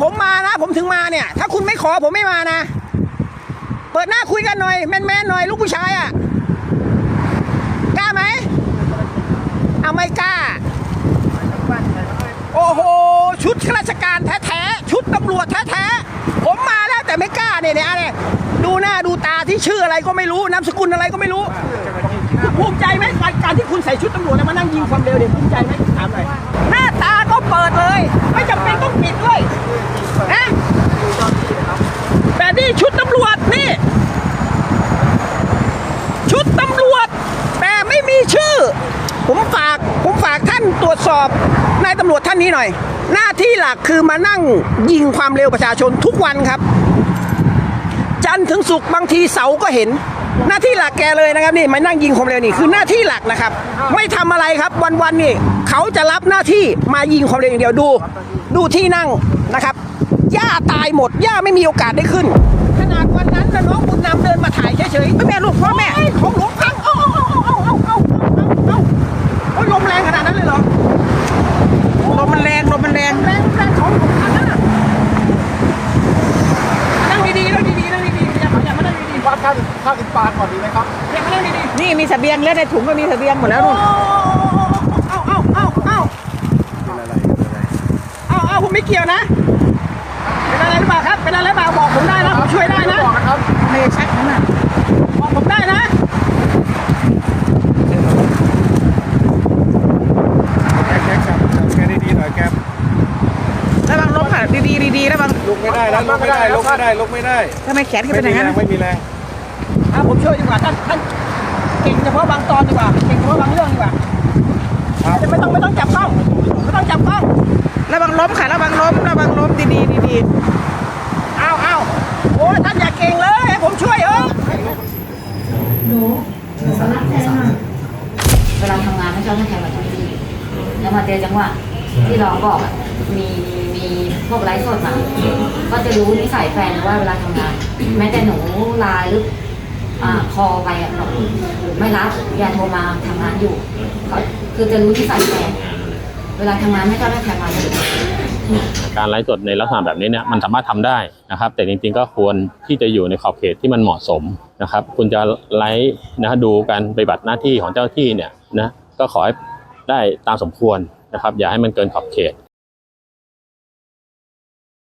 ผมมานะ ผมถึงมาเนี่ย ถ้าคุณไม่ขอผมไม่มานะ เปิดหน้าคุยกันหน่อยแมนๆหน่อยลูกผู้ชายอะกล้าไหมเอาไม่กล้า โอ้โห ชุดข้าราชการแท้ๆ ชุดตำรวจแท้ๆ ผมมาแล้วแต่ไม่กล้าเนี่ยเนี่ยเนี่ยดูหน้าดูตาที่ชื่ออะไรก็ไม่รู้ นามสกุลอะไรก็ไม่รู้ ภูมิใจไหมการที่คุณใส่ชุดตำรวจแล้วมานั่งยิงความเร็วเนี่ยภูมิใจไหมถามหน่อยหน้าตาก็เปิดเลย ไม่จำเป็นต้องปิดด้วยนะแต่นี่ชุดตำรวจนี่ ชุดตำรวจ แต่ไม่มีชื่อ ผมฝากผมฝากท่านตรวจสอบนายตำรวจท่านนี้หน่อย หน้าที่หลักคือมานั่งยิงความเร็วประชาชนทุกวันครับ จันทร์ถึงศุกร์บางทีเสาร์ก็เห็น หน้าที่หลักแกเลยนะครับนี่มานั่งยิงความเร็วนี่คือหน้าที่หลักนะครับ ไม่ทำอะไรครับวันๆนี่เขาจะรับหน้าที่มายิงความเร็วอย่างเดียวดู ดูที่นั่งนะครับหญ้าตายหมดหญ้าไม่มีโอกาสได้ขึ้น ขนาดวันนั้นนะน้องบุญนำเดินมาถ่ายเฉยๆแม่ลูกพ่อแม่ของหลวง ดีๆวัดค่าค่ากินปลาก่อนดีไหมครับอย่ามานั่งดีๆนี่มีเสบียงแล้วในถุงก็มีเสบียงหมดแล้วนู่นเอาเอาเอาเอาเอาเอาผมไม่เกี่ยวนะ เป็นอะไรหรือเปล่าครับ เป็นอะไรหรือเปล่าบอกผมได้นะ ผมช่วยได้นะ บอกนะครับไม่ได้ชักนั่นน่ะบอกผมได้นะแก๊กแก๊กครับแก๊กดีๆหน่อยแก๊กระวังล้มค่ะดีๆดีๆระวังลุกไม่ได้แล้วลุกไม่ได้ลุกไม่ได้ลุกไม่ได้ทำไมแขนขึ้นไม่เป็นอมีย่างแรนั้นงไม่มีแรง อะผมช่วยดีกว่าท่านท่านเก่งเฉพาะบางตอนดีกว่าเก่งเฉพาะบางเรื่องดีกว่าครับจะไม่ต้องไม่ต้องจับต้องไม่ต้องจับต้องระวังล้มค่ะระวังล้มระวังล้มดีๆดีเอาเอาโอ้ยท่านอย่าเก่งเลยให้ผมช่วยเออเวลาทำงานไม่ชอบให้ใครมาทุกทีแล้วมาเจอจังหวะที่ร้องบอกอะมีมีพวกไลฟ์สดมาก็จะรู้นิสัยแฟนว่าเวลาทำงาน แม้แต่หนูไลน์หรือ อ่าคอไปอะบอกไม่รับอย่าโทรมาทำงานอยู่เขาคือจะรู้นิสัยแฟนเวลาทำงานไม่ชอบให้ใครมาเลยการไลฟ์สดในลักษณะแบบนี้เนี่ยมันสามารถทำได้นะครับ แต่จริงๆก็ควรที่จะอยู่ในขอบเขตที่มันเหมาะสมนะครับ คุณจะไลฟ์นะดูการปฏิบัติหน้าที่ของเจ้าที่เนี่ยนะก็ขอให้ได้ตามสมควรนะครับ อย่าให้มันเกินขอบเขต